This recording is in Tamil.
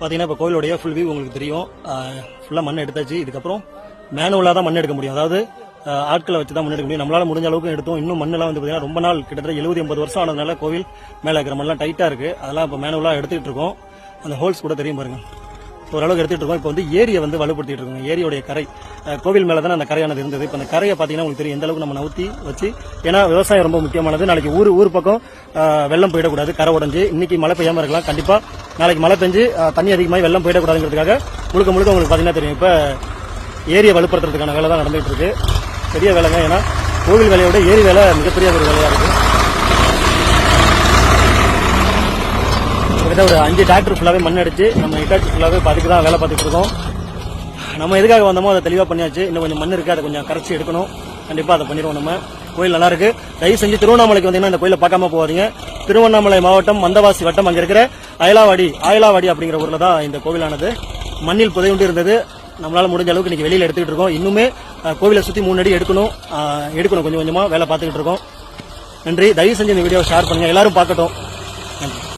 பார்த்தீங்கன்னா இப்போ கோயிலுடைய ஃபுல் வியூ உங்களுக்கு தெரியும். ஃபுல்லாக மண் எடுத்தாச்சு. இதுக்கப்புறம் மேனுவலாக தான் மண் எடுக்க முடியும். அதாவது ஆட்களை வச்சு தான் முன்னெடுக்க முடியும். நம்மளால முடிஞ்ச அளவுக்கு எடுத்தோம். இன்னும் மண்ணெல்லாம் வந்து பார்த்தீங்கன்னா ரொம்ப நாள் கிட்டத்தட்ட எழுபது எண்பது வருஷம் ஆனதுனால கோவில் மேலே இருக்கிற மண்ணெலாம் டைட்டாக இருக்குது அதெல்லாம் இப்போ மேனுவலாக எடுத்துக்கிட்டு இருக்கோம். அந்த ஹோல்ஸ் கூட தெரியும் பாருங்க. ஓரளவுக்கு எடுத்துகிட்டு இருக்கோம். இப்போ வந்து ஏரியை வந்து வலுப்படுத்திட்டு இருக்கோம் ஏரியோடைய கரை. கோவில் மேலே தான் அந்த கரையானது இருந்தது. இப்போ அந்த கரையை பார்த்தீங்கன்னா உங்களுக்கு தெரியும் எந்த அளவுக்கு நம்ம நவுத்தி வச்சு. ஏன்னா விவசாயம் ரொம்ப முக்கியமானது. நாளைக்கு ஊர் ஊர் பக்கம் வெள்ளம் போயிடக்கூடாது. கரை உடஞ்சி. இன்னைக்கு மழை பெய்யாமல் இருக்கலாம். கண்டிப்பாக நாளைக்கு மழை பெஞ்சு தண்ணி அதிகமாகி வெள்ளம் போயிடக்கூடாதுங்கிறதுக்காக முழுக்க முழுக்க உங்களுக்கு பார்த்தீங்கன்னா தெரியும். இப்போ ஏரியை வலுப்படுத்துறதுக்கான வேலை தான் நடந்துகிட்டு இருக்கு. பெரிய வேலைங்க. ஏன்னா கோவில் வேலையோட ஏரி வேலை மிகப்பெரிய ஒரு வேலையாக இருக்குது கிட்டத்தட்ட ஒரு அஞ்சு டிராக்டர் ஃபுல்லாகவே மண் அடிச்சு நம்ம இட்டாச்சி ஃபுல்லாகவே இப்போ அதுக்கு தான் வேலை பார்த்துட்டு இருக்கோம். நம்ம எதுக்காக வந்தோமோ அதை தெளிவாக பண்ணியாச்சு. இன்னும் கொஞ்சம் மண் இருக்குது அதை கொஞ்சம் கரைச்சி எடுக்கணும். கண்டிப்பாக அதை பண்ணிடுவோம் நம்ம. கோயில் நல்லா இருக்கு. தயவு செஞ்சு திருவண்ணாமலைக்கு வந்தீங்கன்னா இந்த கோயிலை பார்க்காம போவாதீங்க திருவண்ணாமலை மாவட்டம் மந்தவாசி வட்டம் அங்கே இருக்கிற அயலாவாடி அயலாவாடி அப்படிங்கிற ஊரில் தான் இந்த கோவிலானது. மண்ணில் புதையுண்டு இருந்தது. நம்மளால முடிஞ்ச அளவுக்கு இன்னைக்கு வெளியில் எடுத்துக்கிட்டு இருக்கோம். இன்னுமே கோவிலை சுற்றி மூணு அடி எடுக்கணும். எடுக்கணும் கொஞ்சம் கொஞ்சமாக வேலை பார்த்துக்கிட்டு இருக்கோம். நன்றி. தயவு செஞ்சு இந்த வீடியோ ஷேர் பண்ணுங்கள் எல்லாரும் பார்க்கட்டும்.